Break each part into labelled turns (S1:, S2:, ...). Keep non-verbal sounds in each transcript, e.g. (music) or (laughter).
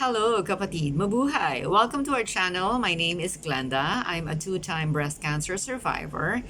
S1: Hello, kapatid. Mabuhay! Welcome to our channel. My name is Glenda. I'm a two-time breast cancer survivor.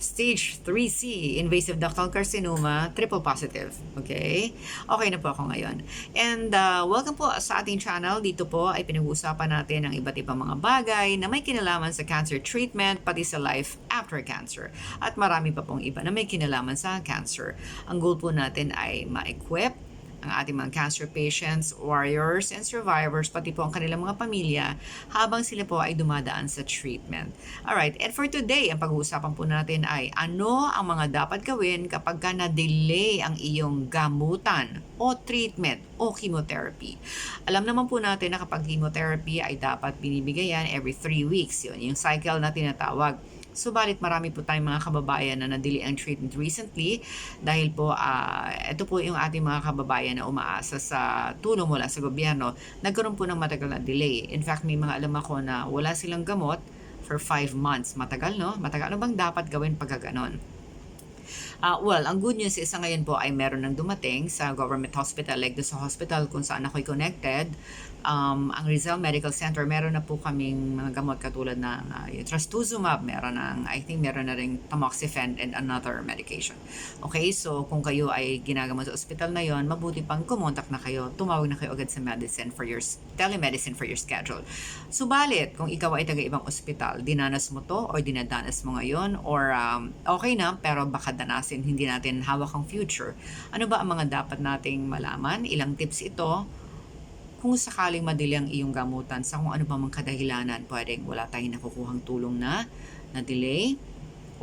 S1: Stage 3C, invasive ductal carcinoma, triple positive. Okay? Okay na po ako ngayon. And uh, welcome po sa ating channel. Dito po ay pinag-uusapan natin ang iba't ibang mga bagay na may kinalaman sa cancer treatment, pati sa life after cancer. At marami pa pong iba na may kinalaman sa cancer. Ang goal po natin ay ma-equip ang ating mga cancer patients, warriors, and survivors, pati po ang kanilang mga pamilya habang sila po ay dumadaan sa treatment. Alright, and for today, ang pag-uusapan po natin ay ano ang mga dapat gawin kapag ka na-delay ang iyong gamutan o treatment o chemotherapy. Alam naman po natin na kapag chemotherapy ay dapat binibigay yan every 3 weeks. Yun, yung cycle na tinatawag. Subalit marami po tayong mga kababayan na nadili ang treatment recently dahil po uh, ito po yung ating mga kababayan na umaasa sa tulong mula sa gobyerno. Nagkaroon po ng matagal na delay. In fact, may mga alam ako na wala silang gamot for 5 months. Matagal, no? Matagal. Ano bang dapat gawin pagka ganon? Uh, well, ang good news is ngayon po ay meron nang dumating sa government hospital, like sa hospital kung saan ako'y connected. Um, ang Rizal Medical Center, meron na po kaming mga gamot katulad ng uh, trastuzumab, meron ng, I think meron na rin tamoxifen and another medication. Okay, so kung kayo ay ginagamot sa hospital na yon, mabuti pang kumontak na kayo, tumawag na kayo agad sa medicine for your, telemedicine for your schedule. Subalit, kung ikaw ay taga ibang ospital, dinanas mo to or dinadanas mo ngayon or um, okay na pero baka danasin, hindi natin hawak ang future. Ano ba ang mga dapat nating malaman? Ilang tips ito kung sakaling madili ang iyong gamutan sa kung ano pa mang kadahilanan, pwedeng wala tayong nakukuhang tulong na, na delay,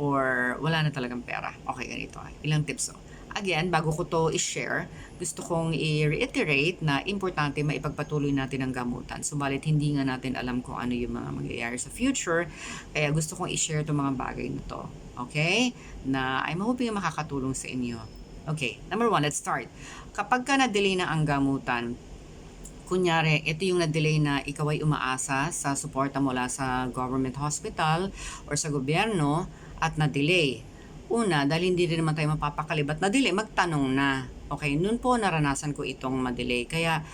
S1: or wala na talagang pera. Okay, ganito. Ilang tips. Oh. Again, bago ko to i-share, gusto kong i-reiterate na importante maipagpatuloy natin ang gamutan. Subalit hindi nga natin alam kung ano yung mga mangyayari sa future. Kaya gusto kong i-share itong mga bagay na to. Okay? Na ay mahuping makakatulong sa inyo. Okay, number one, let's start. Kapag ka na-delay na ang gamutan, kunyari, ito yung na-delay na ikaw ay umaasa sa suporta mula sa government hospital or sa gobyerno at na-delay. Una, dahil hindi rin naman tayo mapapakalibat na-delay, magtanong na. Okay, noon po naranasan ko itong ma-delay. Kaya,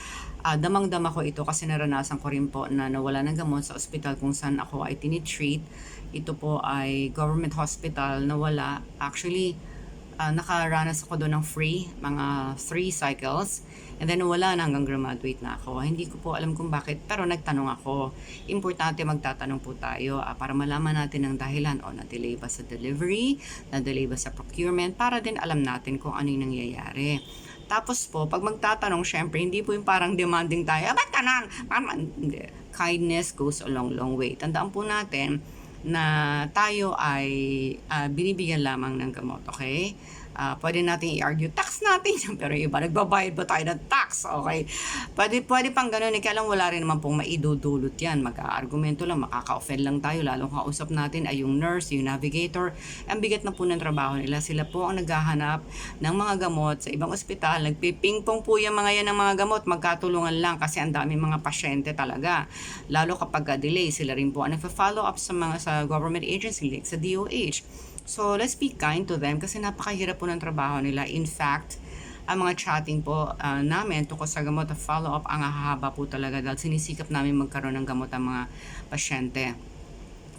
S1: uh, damang-dama ko ito kasi naranasan ko rin po na nawala ng gamot sa ospital kung saan ako ay tinitreat. Ito po ay government hospital na wala. Actually, uh, nakaranas ako doon ng free, mga 3 cycles. And then wala na hanggang graduate na ako. Hindi ko po alam kung bakit, pero nagtanong ako. Importante magtatanong po tayo uh, para malaman natin ang dahilan. O na-delay ba sa delivery? Na-delay ba sa procurement? Para din alam natin kung ano yung nangyayari. Tapos po, pag magtatanong, syempre, hindi po yung parang demanding tayo, ah, ba't tanong? Hindi. Kindness goes a long, long way. Tandaan po natin, na tayo ay uh, binibigyan lamang ng gamot, okay? Uh, pwede natin i-argue, tax natin. (laughs) Pero iba, nagbabayad ba tayo ng tax? Okay. Pwede, pwede pang ganun. Eh, lang wala rin naman pong maidudulot yan. Mag-argumento lang, makaka-offend lang tayo. Lalo kausap natin ay yung nurse, yung navigator. Ang bigat na po ng trabaho nila. Sila po ang naghahanap ng mga gamot sa ibang ospital. Nagpipingpong po yung mga yan ng mga gamot. Magkatulungan lang kasi ang dami mga pasyente talaga. Lalo kapag delay, sila rin po ang nagpa-follow up sa mga sa government agency like sa DOH. So, let's be kind to them kasi napakahirap po ng trabaho nila. In fact, ang mga chatting po uh, namin tungkol sa gamot at follow-up ang hahaba po talaga dahil sinisikap namin magkaroon ng gamot ang mga pasyente.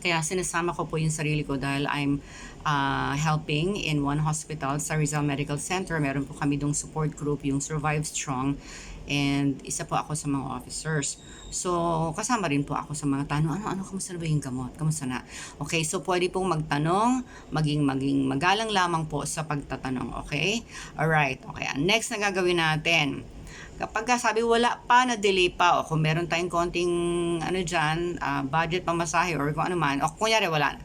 S1: Kaya sinasama ko po yung sarili ko dahil I'm uh, helping in one hospital sa Rizal Medical Center. Meron po kami dong support group, yung Survive Strong and isa po ako sa mga officers. So, kasama rin po ako sa mga tanong, ano, ano, kamusta na ba yung gamot? Kamusta na? Okay, so pwede pong magtanong, maging, maging magalang lamang po sa pagtatanong, okay? Alright, okay. Next na gagawin natin, kapag sabi wala pa na delay pa o kung meron tayong konting ano dyan, uh, budget pamasahe or kung ano man, o kunyari wala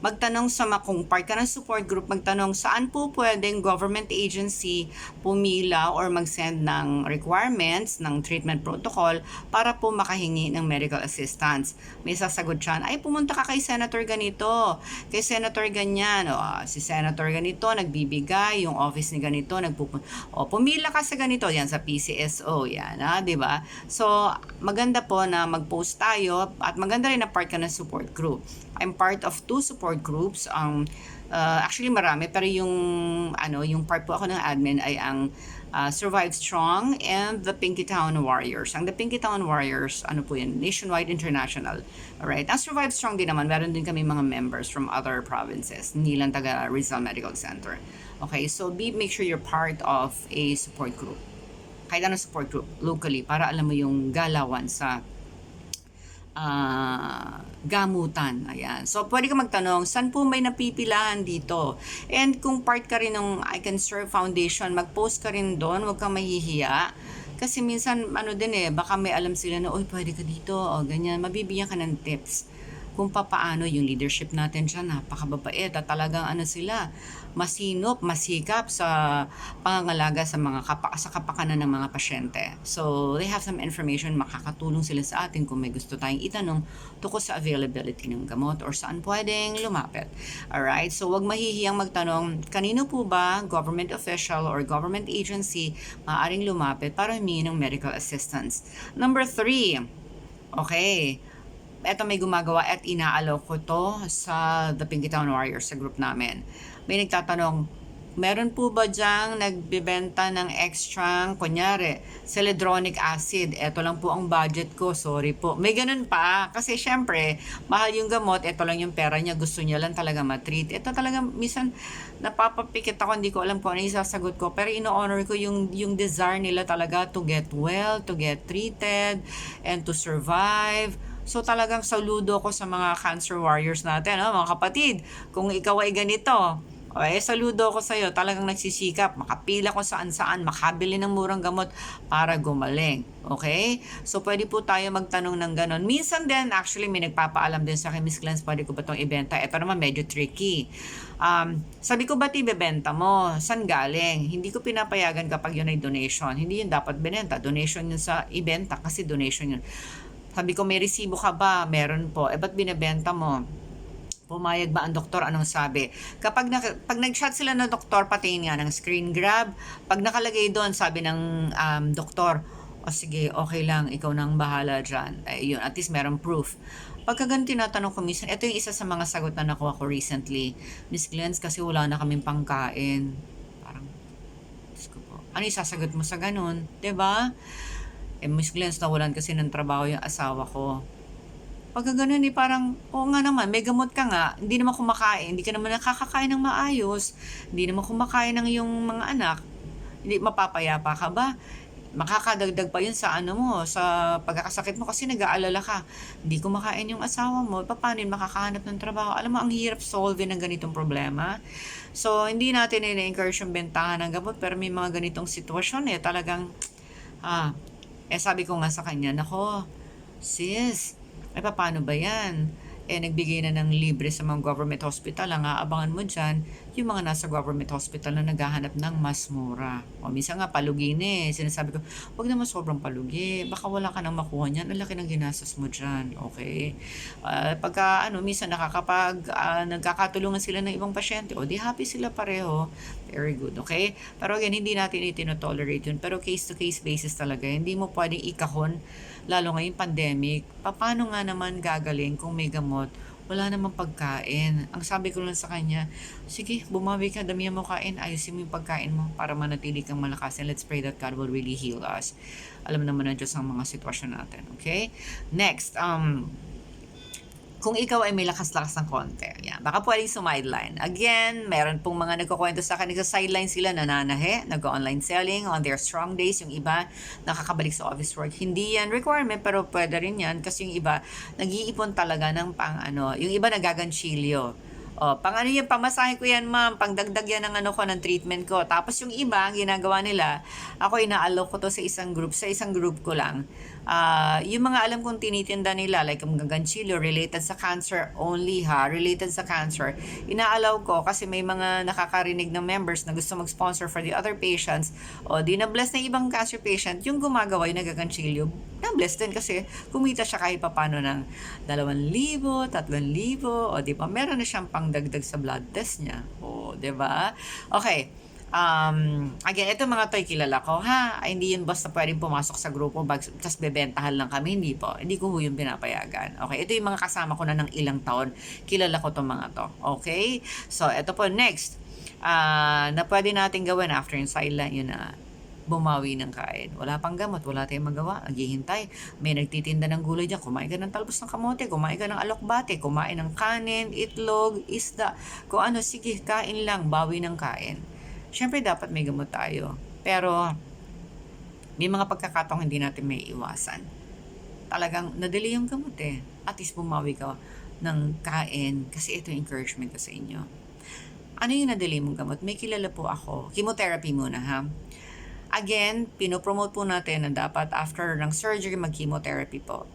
S1: magtanong sa kung part ka ng support group, magtanong saan po pwedeng government agency pumila or mag-send ng requirements ng treatment protocol para po makahingi ng medical assistance. May sasagot siya, ay pumunta ka kay Senator ganito, kay Senator ganyan, o si Senator ganito nagbibigay, yung office ni ganito nagpupunta, o pumila ka sa ganito, yan sa PCSO, yan, ha, di ba? So, maganda po na mag-post tayo at maganda rin na part ka ng support group. I'm part of two support groups. Um, uh, actually marami pero yung ano yung part po ako ng admin ay ang uh, Survive Strong, and the Pinky Town Warriors. Ang the Pinky Town Warriors, ano po yan, Nationwide International. Alright, ang Survive Strong din naman, meron din kami mga members from other provinces, hindi lang taga Rizal Medical Center. Okay, so be, make sure you're part of a support group. Kahit ano support group, locally, para alam mo yung galawan sa ah, gamutan. Ayan. So, pwede ka magtanong, saan po may napipilahan dito? And kung part ka rin ng I Can Serve Foundation, mag-post ka rin doon, huwag kang mahihiya. Kasi minsan, ano din eh, baka may alam sila na, oy, pwede ka dito, o ganyan. Mabibigyan ka ng tips kung papaano yung leadership natin dyan, napakababait at talagang ano sila, masinop, masikap sa pangangalaga sa mga kapa, sa kapakanan ng mga pasyente. So, they have some information, makakatulong sila sa atin kung may gusto tayong itanong tungkol sa availability ng gamot or saan pwedeng lumapit. Alright? So, wag mahihiyang magtanong, kanino po ba government official or government agency maaaring lumapit para humingi ng medical assistance? Number three, okay, eto may gumagawa at inaalaw ko to sa The Pinky Town Warriors sa group namin. May nagtatanong, meron po ba dyang nagbibenta ng extra, kunyari, celedronic acid? Eto lang po ang budget ko, sorry po. May ganun pa, kasi syempre, mahal yung gamot, eto lang yung pera niya, gusto niya lang talaga matreat. Ito talaga, minsan, napapapikit ako, hindi ko alam kung ano yung sasagot ko, pero ino-honor ko yung, yung desire nila talaga to get well, to get treated, and to survive. So talagang saludo ko sa mga cancer warriors natin, no? mga kapatid. Kung ikaw ay ganito, Okay, saludo ko sa iyo. Talagang nagsisikap, makapila kung saan-saan, makabili ng murang gamot para gumaling. Okay? So, pwede po tayo magtanong ng ganon. Minsan din, actually, may nagpapaalam din sa akin, Miss Glens, pwede ko ba itong ibenta? Ito naman, medyo tricky. Um, sabi ko, ba't ibebenta mo? San galing? Hindi ko pinapayagan kapag yun ay donation. Hindi yun dapat binenta. Donation yun sa ibenta kasi donation yun. Sabi ko, may resibo ka ba? Meron po. Eh, ba't binibenta mo? Pumayag ba ang doktor? Anong sabi? Kapag na, pag nag-shot sila ng doktor, patingin nga ng screen grab. Pag nakalagay doon, sabi ng um, doktor, o sige, okay lang, ikaw nang bahala dyan. Eh, yun, at least meron proof. Pagka ganun tinatanong ko minsan, ito yung isa sa mga sagot na nakuha ko recently. Miss Glens, kasi wala na kaming pangkain. Parang, Diyos ko po, ano yung sasagot mo sa ganun? ba? Eh, Miss Glens, nawalan kasi ng trabaho yung asawa ko. Pagka ganun eh, parang, oo nga naman, may gamot ka nga, hindi naman kumakain, hindi ka naman nakakakain ng maayos, hindi naman kumakain ng iyong mga anak, hindi mapapayapa ka ba? Makakadagdag pa yun sa ano mo, sa pagkakasakit mo kasi nag-aalala ka. Hindi kumakain yung asawa mo, paano yun makakahanap ng trabaho? Alam mo, ang hirap solve ng ganitong problema. So, hindi natin ina-encourage yung bentahan ng gamot, pero may mga ganitong sitwasyon eh, talagang, ah, eh sabi ko nga sa kanya, nako, sis, ay paano ba yan? Eh, nagbigay na ng libre sa mga government hospital. Ang aabangan mo dyan, yung mga nasa government hospital na naghahanap ng mas mura. O minsan nga, palugi na eh. Sinasabi ko, wag naman sobrang palugi. Baka wala ka nang makuha niyan. Ang laki ng ginastos mo dyan. Okay? Ah, pagka, ano, minsan nakakapag, ah, nagkakatulungan sila ng ibang pasyente, o di happy sila pareho. Very good. Okay? Pero again, hindi natin itinotolerate yun. Pero case-to-case basis talaga. Hindi mo pwedeng ikahon lalo ngayong pandemic, paano nga naman gagaling kung may gamot, wala namang pagkain. Ang sabi ko lang sa kanya, sige, bumawi ka, damihan mo kain, ayusin mo yung pagkain mo para manatili kang malakas. And let's pray that God will really heal us. Alam naman ng Diyos ang mga sitwasyon natin. Okay? Next, um, kung ikaw ay may lakas-lakas ng konti, yan, baka pwedeng sumideline. Again, meron pong mga nagkukwento sa akin, nagsa-sideline sila, nananahe, nag-online selling on their strong days, yung iba nakakabalik sa office work. Hindi yan requirement, pero pwede rin yan kasi yung iba nag-iipon talaga ng pang ano, yung iba nagaganchilyo. O, pang ano yung pamasahe ko yan, ma'am, pang dagdag yan ng ano ko, ng treatment ko. Tapos yung iba, ang ginagawa nila, ako inaalok ko to sa isang group, sa isang group ko lang. Ah, yung mga alam kong tinitinda nila, like ang gaganchilyo, related sa cancer only ha, related sa cancer, inaalaw ko kasi may mga nakakarinig ng members na gusto mag-sponsor for the other patients, o di na-bless na ibang cancer patient, yung gumagawa yung nagaganchilyo, na-bless din kasi kumita siya kahit papano ng 2,000, 3,000, o di ba, meron na siyang pangdagdag sa blood test niya. O, di ba? Okay. Um, again, ito mga to'y kilala ko, ha? Ay, hindi yun basta pwedeng pumasok sa grupo, bag, tas bebentahan lang kami, hindi po. Hindi ko yung pinapayagan. Okay, ito yung mga kasama ko na ng ilang taon. Kilala ko tong mga to. Okay? So, ito po, next. Ah, na pwede natin gawin after yung sideline, yun na bumawi ng kain. Wala pang gamot, wala tayong magawa, naghihintay. May nagtitinda ng gulay dyan, kumain ka ng talbos ng kamote, kumain ka ng alokbate, kumain ng kanin, itlog, isda, kung ano, sige, kain lang, bawi ng kain. Siyempre, dapat may gamot tayo. Pero, may mga pagkakataong hindi natin may iwasan. Talagang nadali yung gamot eh. At least bumawi ka ng kain kasi ito yung encouragement ko sa inyo. Ano yung nadali mong gamot? May kilala po ako. Chemotherapy muna ha. Again, pinopromote po natin na dapat after ng surgery, mag-chemotherapy po.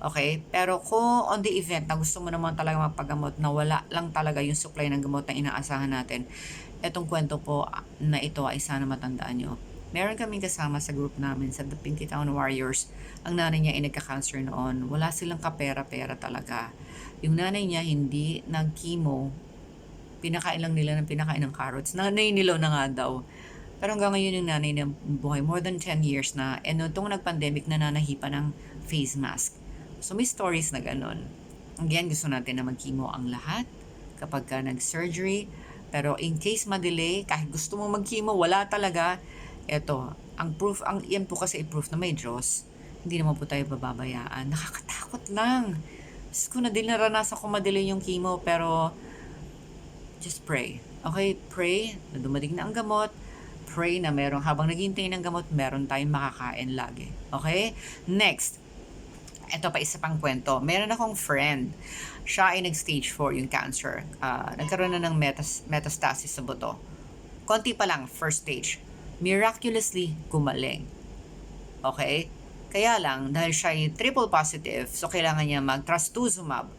S1: Okay? Pero kung on the event na gusto mo naman talaga magpagamot na wala lang talaga yung supply ng gamot na inaasahan natin, etong kwento po na ito ay sana matandaan nyo. Meron kaming kasama sa group namin sa The Pinky Town Warriors. Ang nanay niya ay nagka-cancer noon. Wala silang kapera-pera talaga. Yung nanay niya hindi nag-chemo. Pinakain lang nila ng pinakain ng carrots. Nanay nilaw na nga daw. Pero hanggang ngayon yung nanay na buhay, more than 10 years na, and nung nag-pandemic, nananahipa ng face mask. So may stories na ganun. Again, gusto natin na mag-chemo ang lahat kapag ka nag-surgery. Pero in case ma-delay, kahit gusto mo mag-chemo, wala talaga. Eto, ang proof, ang yan po kasi proof na may Diyos. Hindi naman po tayo bababayaan. Nakakatakot lang. Diyos ko na din naranasan ko ma-delay yung chemo, pero just pray. Okay, pray na dumating na ang gamot, pray na merong habang naghihintay ng gamot, meron tayong makakain lagi. Okay? Next, ito pa isa pang kwento. Meron akong friend. Siya ay nag-stage 4 yung cancer. Ah, nagkaroon na ng metas- metastasis sa buto. Konti pa lang, first stage. Miraculously, gumaling. Okay? Kaya lang, dahil siya ay triple positive, so kailangan niya mag-trastuzumab.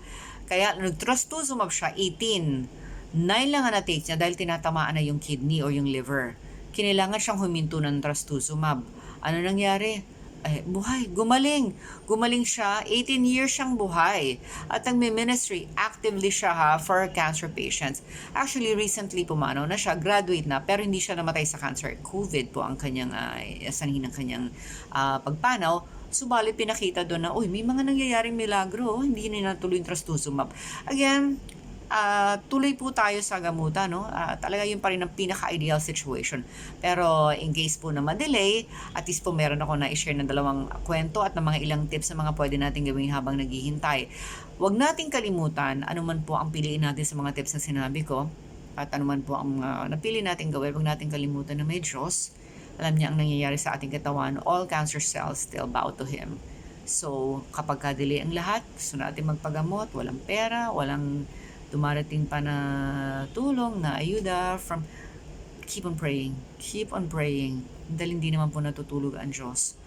S1: Kaya nag-trastuzumab siya, 18. 9 lang ang na-take niya dahil tinatamaan na yung kidney o yung liver. Kinailangan siyang huminto ng trastuzumab. Ano nangyari? Eh, buhay, gumaling. Gumaling siya, 18 years siyang buhay. At ang ministry, actively siya ha, for cancer patients. Actually, recently pumanaw na siya, graduate na, pero hindi siya namatay sa cancer. COVID po ang kanyang, uh, sanhin ng kanyang ah, pagpanaw. Subalit pinakita doon na, uy, may mga nangyayaring milagro, hindi na natuloy yung trastuzumab. Again, ah, tuloy po tayo sa gamutan, no? Ah, talaga yun pa rin ang pinaka-ideal situation. Pero in case po na ma-delay, at least po meron ako na i-share ng dalawang kwento at ng mga ilang tips na mga pwede natin gawin habang naghihintay. Huwag nating kalimutan, anuman po ang piliin natin sa mga tips na sinabi ko, at anuman po ang ah, napili natin gawin, huwag nating kalimutan na may Diyos. Alam niya ang nangyayari sa ating katawan, all cancer cells still bow to Him. So, kapag kadili ang lahat, gusto natin magpagamot, walang pera, walang dumarating pa na tulong, na ayuda from keep on praying. Keep on praying. Dahil hindi naman po natutulog ang Diyos.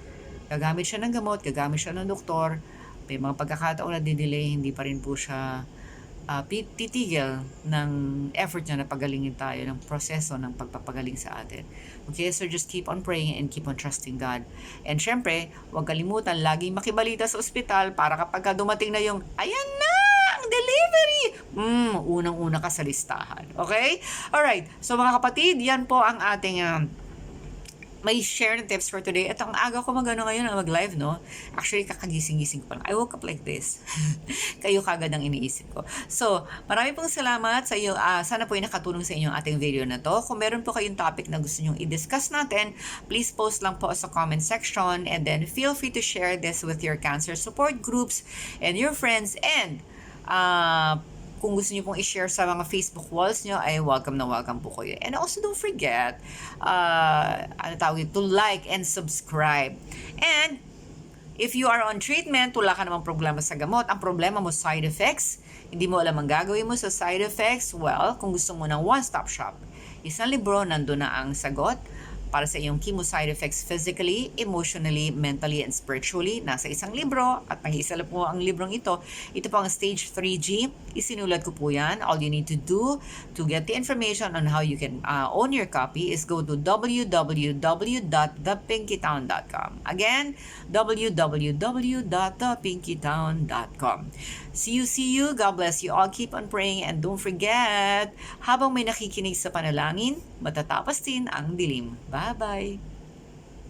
S1: Gagamit siya ng gamot, gagamit siya ng doktor. May mga pagkakataon na didelay, hindi pa rin po siya pi- titigil ng effort niya na pagalingin tayo ng proseso ng pagpapagaling sa atin. Okay, so just keep on praying and keep on trusting God. And syempre, huwag kalimutan, laging makibalita sa ospital para kapag ka dumating na yung, ayan na! ang delivery! Mm, unang-una ka sa listahan. Okay? Alright. So mga kapatid, yan po ang ating um, may share ng tips for today. At ang aga ko magano ngayon mag-live, no? Actually, kakagising-gising ko pa lang. I woke up like this. (laughs) Kayo kagad ang iniisip ko. So, marami pong salamat sa iyo. Ah, sana po ay nakatulong sa inyo ang ating video na to. Kung meron po kayong topic na gusto nyong i-discuss natin, please post lang po sa comment section and then feel free to share this with your cancer support groups and your friends and ah kung gusto niyo pong i-share sa mga Facebook walls niyo, ay welcome na welcome po kayo. And also don't forget, uh, ano tawag to like and subscribe. And if you are on treatment, wala ka namang problema sa gamot, ang problema mo side effects, hindi mo alam ang gagawin mo sa side effects, well, kung gusto mo ng one-stop shop, isang libro, nandun na ang sagot para sa iyong chemo side effects physically, emotionally, mentally, and spiritually. Nasa isang libro at nag-iisa lang po ang librong ito. Ito po ang Stage 3G. Isinulat ko po yan. All you need to do to get the information on how you can uh, own your copy is go to www.thepinkytown.com. Again, www.thepinkytown.com. See you, see you. God bless you all. Keep on praying and don't forget, habang may nakikinig sa panalangin, matatapos din ang dilim. Bye-bye!